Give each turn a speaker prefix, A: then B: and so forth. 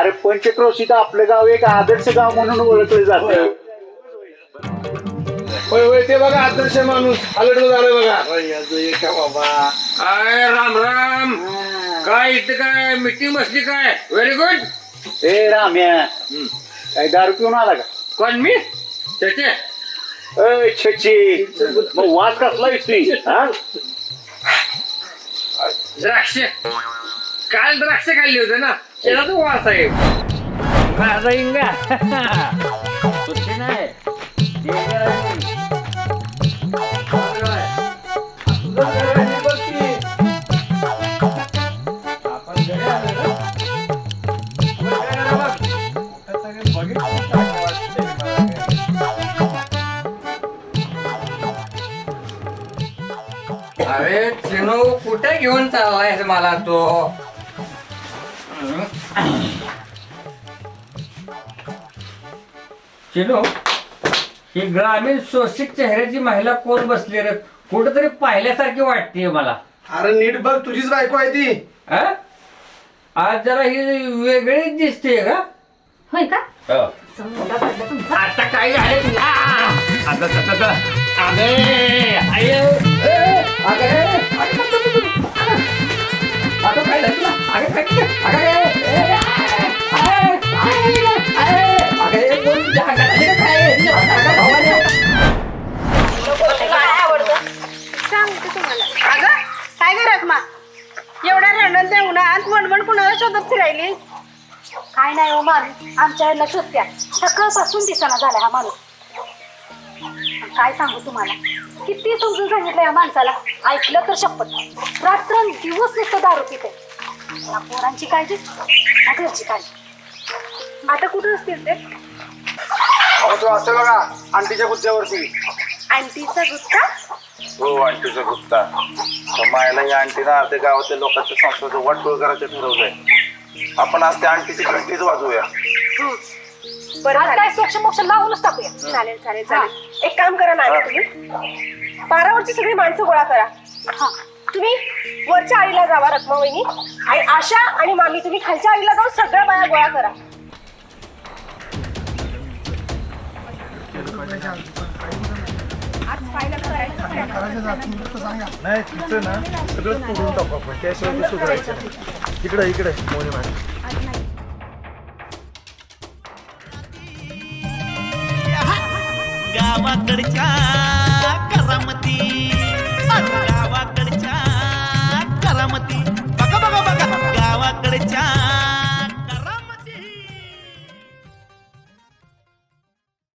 A: अरे पंचक्रोशीत आपलं गाव एक आदर्श गाव म्हणून ओळखलं जातं.
B: होय. होय ते बघा आदर्श माणूस. अलर्ट झालं बघा.
C: अय राम राम. काय इथं काय? मीटिंग बसली काय? व्हेरी गुड
A: ए राम्या काय दारू पिऊन आला का?
C: कोण मी? त्याचे
A: छची. मग वास कसला येतोय? हा?
C: द्राक्ष. काल द्राक्ष खाल्ली होते ना त्याला तो वास आहे. माझा इंगा. सुट्टी नाही. अरे चिनू कुठे घेऊन चाललाय मला तो? चिनू ही ग्रामीण शोषित चेहऱ्याची महिला कोण बसली रे कुठेतरी पाहिल्यासारखी वाटते मला
B: अरे नीट बघ तुझीच बायको आहे ती
C: आ? आज जरा ही वेगळीच दिसते का
D: होय का
C: हो.
D: चौदा पडला तुमचा
C: आता काय झाले तुला अगं अगं, अगं अगे आय
E: एवढ्या रंडण त्या उन्हात वणवण कुणाला शोधत फिरायली?
D: काय नाही हो माणूस आमच्या ह्याला सुट्ट्या सकाळपासून दिसाना झाला हा माणूस. काय सांगू तुम्हाला? किती समजून सांगितलं या माणसाला? ऐकलं तर शपथ. रात्र दिवस नुसतं दारू पिते. ना पोरांची काळजी ना घरची काळजी.
E: आता कुठं असतील ते?
B: अहो तो असं बघा आंटीच्या गुच्च्यावरती
E: आंटीचा गुत्ता?
F: हो आंटीचा गुप्ता तर मायला या आंटीनं अर्ध्या गावातल्या लोकांच्या संस्कृती वाटोळ करायचं ठरवलंय. आपण आज त्या आंटीची घंटीच वाजवूया.
E: बरं
D: आज
E: झालं.
D: काय स्वच्छ मोक्ष लावूनच टाकूया?
E: चालेल चालेल चालेल. एक काम करा ना तुम्ही. पारावरची सगळी माणसं गोळा करा.
D: हा.
E: तुम्ही वरच्या आईला जावा रत्मावहिनी आणि आशा आणि मामी तुम्ही खालच्या आईला जाऊन सगळ्या बाया गोळा करा.
B: नाही तिचं ना सगळं तोडून टाकू आपण. त्याशिवाय ते सुधारायचं. नाही. इकडे इकडे मोनी मॅडम.
G: गावाकडच्या करामती